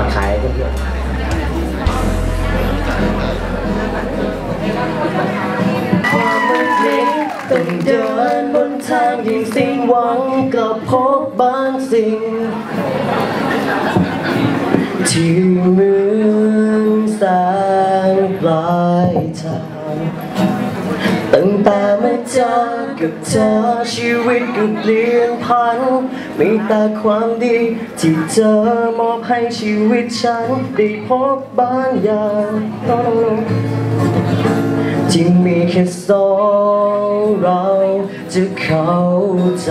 ายเพื่อนความมืดมิดต้องเดินบนทางยิ่งสิ้นหวังก็พบบางสิ่ง ที่เหมือนแสงปลายทางตั้งแต่มาเจอ กับเธอชีวิตก็เปลี่ยนพันมีแต่ความดีที่เธอมอบให้ชีวิตฉันได้พบบางอย่างที่มีแค่สองเราจะเข้าใจ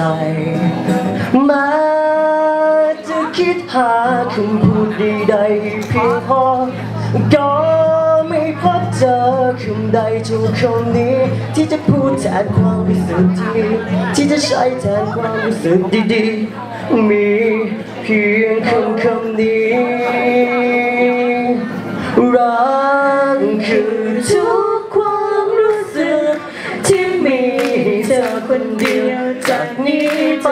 แม้จะคิดหาคำพูดใดๆเพียงพอก็ เจอคำใดทุกคำนี้ ที่จะพูดแทนความรู้สึกที่มีที่จะใช้แทนความรู้สึกดีๆ มีเพียงคำคำนี้รักคือทุกความรู้สึก ที่มีเธอคนเดียวจากนี้ไป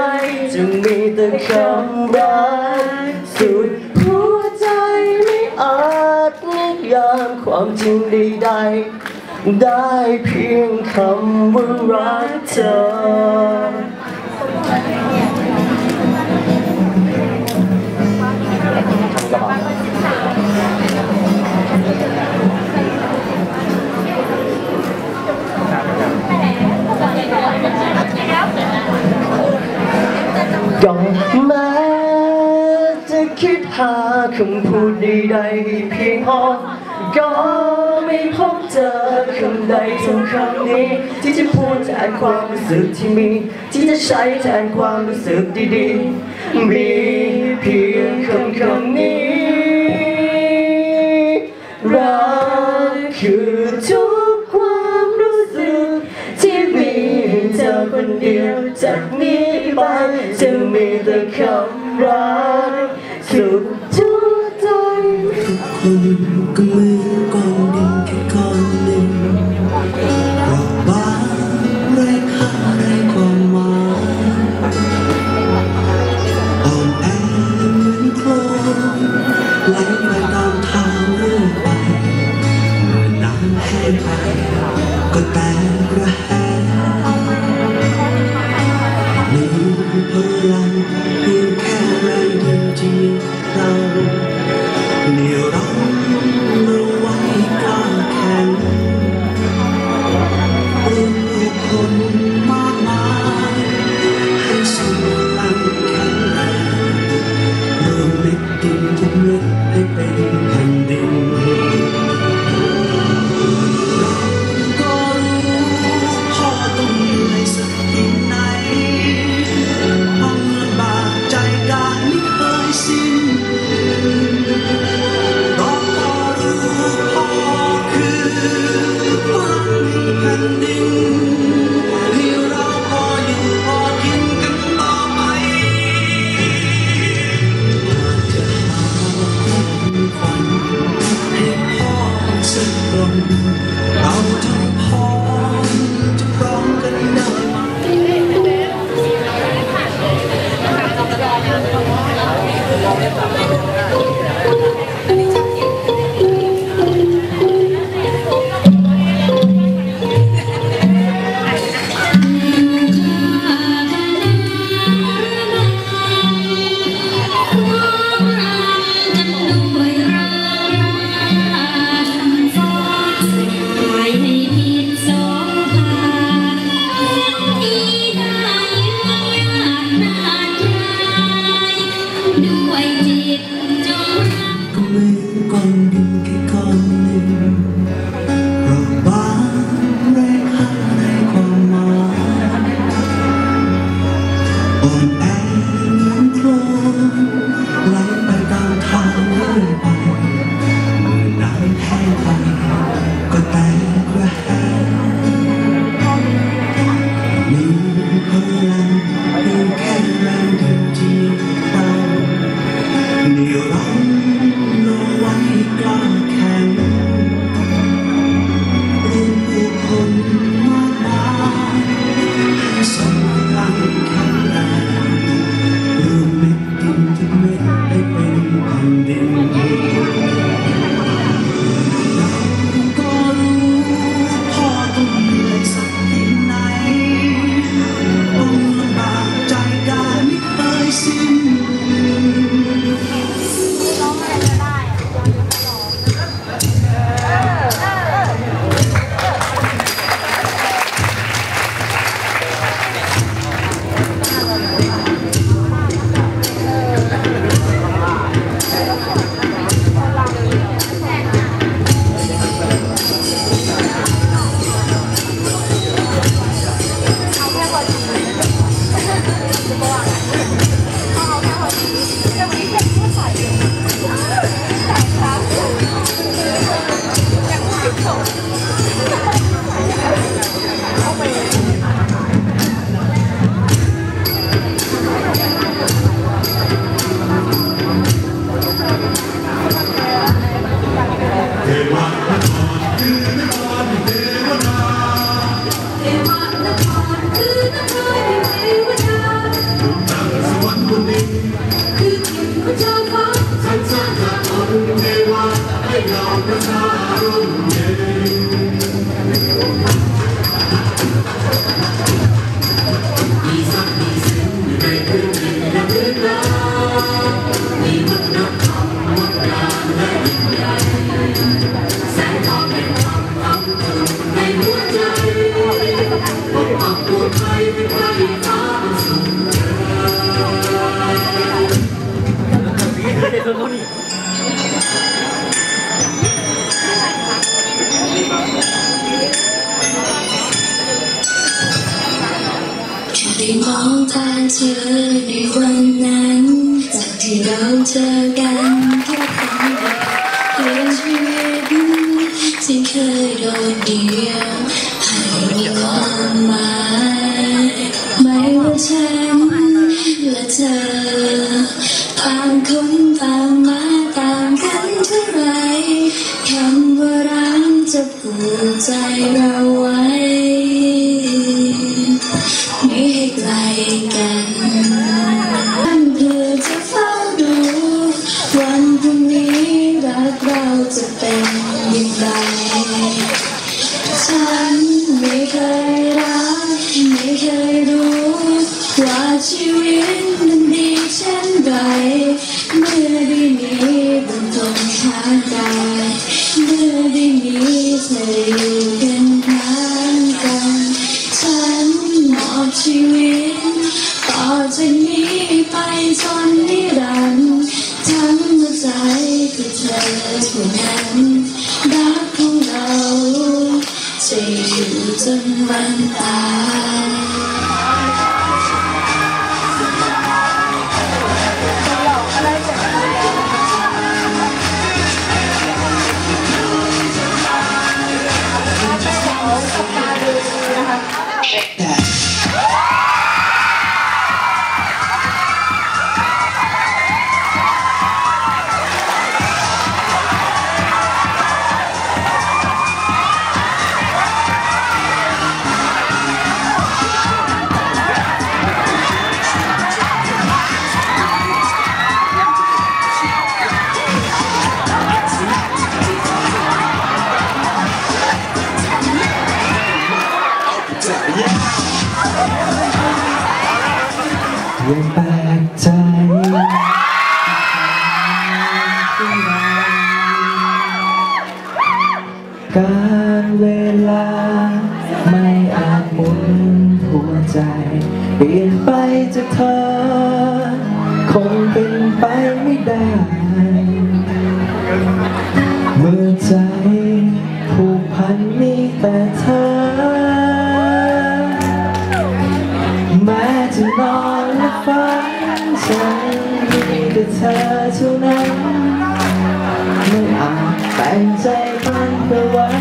จะมีแต่คำรักสุด ความจริงใดๆได้เพียงคำว่ารักเธอ ก็แม้จะคิดหาคำพูดใดๆเพียงพอ ก็ไม่พบเจอคำใดทุกคำนี้ ที่จะพูดแทนความรู้สึกที่มี ที่จะใช้แทนความรู้สึกดีๆ มีเพียงคำคำนี้ รักคือทุกความรู้สึก ที่มีเธอคนเดียวจากนี้ไปจะมีแต่คำรักสุดหัวใจค ก็แต bonita. วันนั้นจากที่เราเจอกันแค่ครั้งเดียวเปลี่ยนชีวิตที่เคยโดดเดี่ยว ปลี่ยนไปจากเธอ คงเป็นไปไม่ได้ เมื่อใจผูกพันมีแต่เธอ แม้จะนอนและฝันฉันมีแต่เธอเท่านั้น ไม่อาจแต่งใจมันไปไว้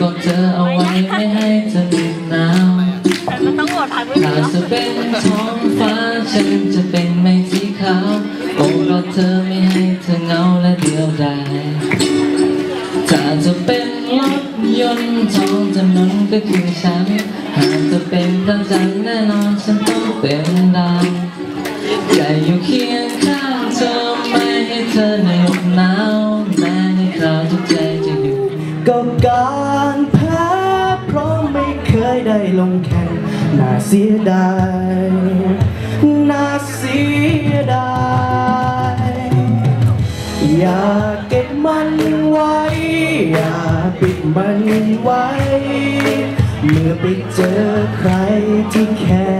กอดเธอเอาไว้ไม่ให้เธอหนาวต้องโหวตผ่านมือหากเธอเป็นท้องฟ้าฉันจะเป็นเมฆสีขาวโอบกอดเธอไม่ให้เธอเหงาและเดียวดายถ้าเธอเป็นรถยนต์ท้องถนนก็คือฉันหากเธอเป็นพระจันทร์แน่นอนฉันต้องเป็นดาวใจอยู่เคียงข้างเธอไม่ให้เธอเหน็บหนาว ยได้ลงแข่งน่าเสียดายน่าเสียดายอย่าเก็บมันไว้ อย่าปิดมันไว้ เมื่อไปเจอใครที่แค่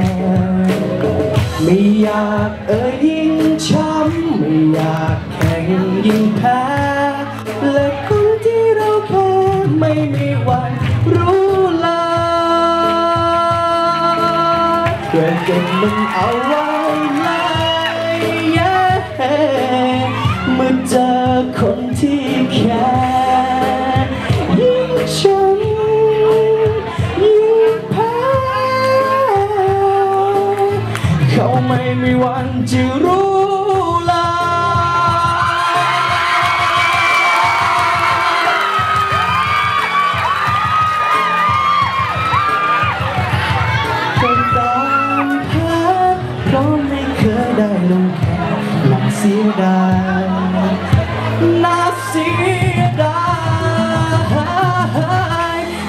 ไม่อยากเอ่ยยิ่งช้ำไม่อยากแข่งยิ่งแพ้และคนที่เราแค่ไม่มีวัน ก็บเก็บมันเอาไว้เลยเย้เมื่อเจอคนที่แค่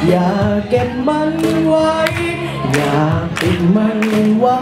อย่าเก็บมันไว้ อย่าปิดมันไว้